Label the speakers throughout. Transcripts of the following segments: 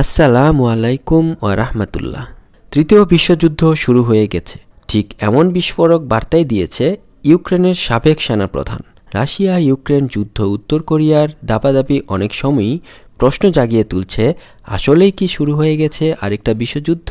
Speaker 1: আসসালামু আলাইকুম ও রাহমাতুল্লাহ। তৃতীয় বিশ্বযুদ্ধ শুরু হয়ে গেছে। ঠিক এমন বিস্ফোরক বার্তাই দিয়েছে ইউক্রেনের সাবেক সেনাপ্রধান। রাশিয়া ইউক্রেন যুদ্ধ উত্তর কোরিয়ার দাপাদাপি অনেক সময়ই প্রশ্ন জাগিয়ে তুলছে, আসলেই কি শুরু হয়ে গেছে আরেকটা বিশ্বযুদ্ধ?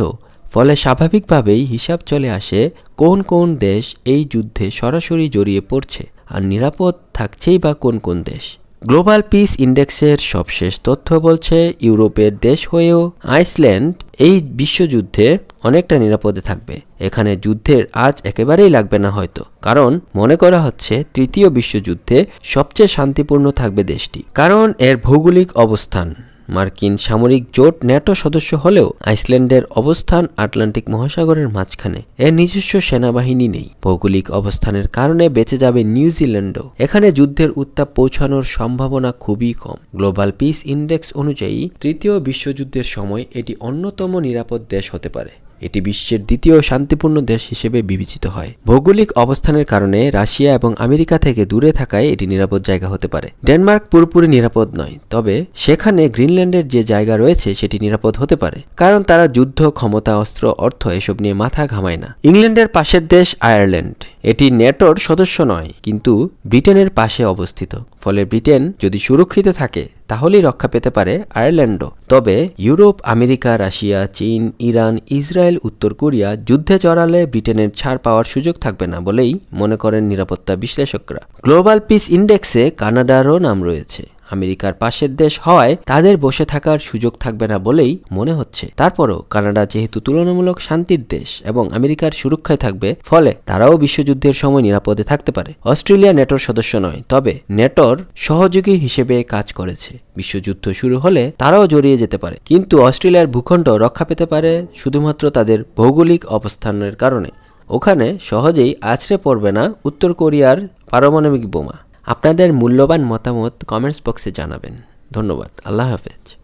Speaker 1: ফলে স্বাভাবিকভাবেই হিসাব চলে আসে কোন কোন দেশ এই যুদ্ধে সরাসরি জড়িয়ে পড়ছে, আর নিরাপদ থাকছেই বা কোন কোন দেশ। গ্লোবাল পিস ইন্ডেক্সের সবশেষ তথ্য বলছে, ইউরোপের দেশ হয়েও আইসল্যান্ড এই বিশ্বযুদ্ধে অনেকটা নিরাপদে থাকবে। এখানে যুদ্ধের আজ একেবারেই লাগবে না হয়তো। কারণ, মনে করা হচ্ছে, তৃতীয় বিশ্বযুদ্ধে সবচেয়ে শান্তিপূর্ণ থাকবে দেশটি। কারণ, এর ভৌগোলিক অবস্থান। মার্কিন সামরিক জোট ন্যাটো সদস্য হলেও আইসল্যান্ডের অবস্থান আটলান্টিক মহাসাগরের মাঝখানে। এর নিজস্ব সেনাবাহিনী নেই। ভৌগোলিক অবস্থানের কারণে বেঁচে যাবে নিউজিল্যান্ডও এখানে যুদ্ধের উত্তাপ পৌঁছানোর সম্ভাবনা খুবই কম। গ্লোবাল পিস ইন্ডেক্স অনুযায়ী তৃতীয় বিশ্বযুদ্ধের সময় এটি অন্যতম নিরাপদ দেশ হতে পারে। এটি বিশ্বের দ্বিতীয় শান্তিপূর্ণ দেশ হিসেবে বিবেচিত হয়। ভৌগোলিক অবস্থানের কারণে রাশিয়া এবং আমেরিকা থেকে দূরে থাকায় এটি নিরাপদ জায়গা হতে পারে। ডেনমার্ক পুরোপুরি নিরাপদ নয়, তবে সেখানে গ্রিনল্যান্ডের যে জায়গা রয়েছে সেটি নিরাপদ হতে পারে, কারণ তারা যুদ্ধ, ক্ষমতা, অস্ত্র, অর্থ এসব নিয়ে মাথা ঘামায় না। ইংল্যান্ডের পাশের দেশ আয়ারল্যান্ড। এটি নেটোর সদস্য নয়, কিন্তু ব্রিটেনের পাশে অবস্থিত। ফলে ব্রিটেন যদি সুরক্ষিত থাকে, তাহলেই রক্ষা পেতে পারে আয়ারল্যান্ডও। তবে ইউরোপ, আমেরিকা, রাশিয়া, চীন, ইরান, ইসরায়েল, উত্তর কোরিয়া যুদ্ধে জড়ালে ব্রিটেনের ছাড় পাওয়ার সুযোগ থাকবে না বলেই মনে করেন নিরাপত্তা বিশ্লেষকরা। গ্লোবাল পিস ইন্ডেক্সে কানাডারও নাম রয়েছে। আমেরিকার পাশের দেশ হওয়ায় তাদের বসে থাকার সুযোগ থাকবে না বলেই মনে হচ্ছে। তারপরও কানাডা যেহেতু তুলনামূলক শান্তির দেশ এবং আমেরিকার সুরক্ষায় থাকবে, ফলে তারাও বিশ্বযুদ্ধের সময় নিরাপদে থাকতে পারে। অস্ট্রেলিয়া নেটোর সদস্য নয়, তবে নেটোর সহযোগী হিসেবে কাজ করেছে। বিশ্বযুদ্ধ শুরু হলে তারাও জড়িয়ে যেতে পারে। কিন্তু অস্ট্রেলিয়ার ভূখণ্ড রক্ষা পেতে পারে শুধুমাত্র তাদের ভৌগোলিক অবস্থানের কারণে। ওখানে সহজেই আছড়ে পড়বে না উত্তর কোরিয়ার পারমাণবিক বোমা। আপনাদের মূল্যবান মতামত কমেন্টস বক্সে জানাবেন। ধন্যবাদ। আল্লাহ হাফেজ।